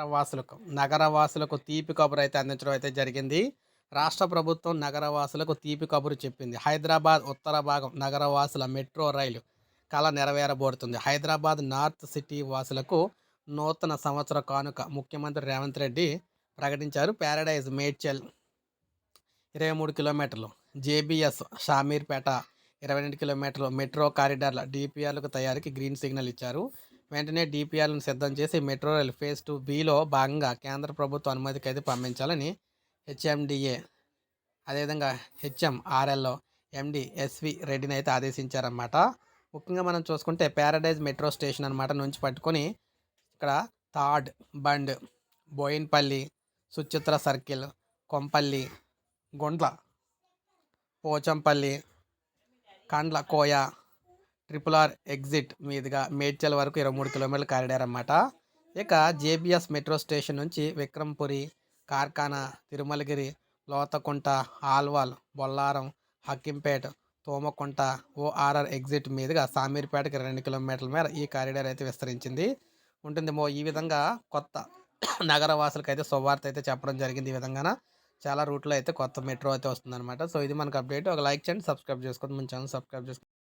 నగరవాసులకు నగరవాసులకు తీపి కబురు అయితే అందించడం అయితే జరిగింది. రాష్ట్ర ప్రభుత్వం నగరవాసులకు తీపి కబురు చెప్పింది. హైదరాబాద్ ఉత్తర భాగం నగరవాసుల మెట్రో రైలు కళ నెరవేరబోడుతుంది హైదరాబాద్ నార్త్ సిటీ వాసులకు నూతన సంవత్సర కానుక ముఖ్యమంత్రి రేవంత్ రెడ్డి ప్రకటించారు. ప్యారడైజ్ మేడ్చల్ ఇరవై మూడు కిలోమీటర్లు జేబీఎస్ షామీర్పేట ఇరవై రెండు కిలోమీటర్లు మెట్రో కారిడార్ల డిపిఆర్లకు తయారీకి గ్రీన్ సిగ్నల్ ఇచ్చారు. వెంటనే డిపిఆర్లను సిద్ధం చేసి మెట్రో రైల్ ఫేజ్ టూ బిలో భాగంగా కేంద్ర ప్రభుత్వ అనుమతికి అయితే పంపించాలని హెచ్ఎండిఏ అదేవిధంగా హెచ్ఎంఆర్ఎల్ఓ ఎండి ఎస్వి రెడ్డిని అయితే ఆదేశించారన్నమాట. ముఖ్యంగా మనం చూసుకుంటే ప్యారడైజ్ మెట్రో స్టేషన్ అనమాట నుంచి పట్టుకొని ఇక్కడ థాడ్ bund Bowenpally Suchitra circle Kompally Gundla Pochampally Kandla Koya triple or exit మీదుగా మేడ్చల్ వరకు ఇరవై మూడు కిలోమీటర్ల కారిడార్ అన్నమాట ఇక జేబిఎస్ మెట్రో స్టేషన్ నుంచి విక్రమ్పురి కార్ఖానా తిరుమలగిరి లోతకుంట ఆల్వాల్ బొల్లారం హక్కింపేట తోమకుంట ఓఆర్ఆర్ ఎగ్జిట్ మీదుగా సామీర్పేటకి రెండు కిలోమీటర్ల మేర ఈ కారిడార్ అయితే విస్తరించింది. ఉంటుంది మో ఈ విధంగా కొత్త నగరవాసులకు అయితే శుభవార్త అయితే చెప్పడం జరిగింది ఈ విధంగా చాలా రూట్లో అయితే కొత్త మెట్రో అయితే వస్తుందన్నమాట. సో ఇది మనకు అప్డేట్. ఒక లైక్ చేయండి సబ్స్క్రైబ్ చేసుకోండి. మన ఛానల్ సబ్స్క్రైబ్ చేసుకోండి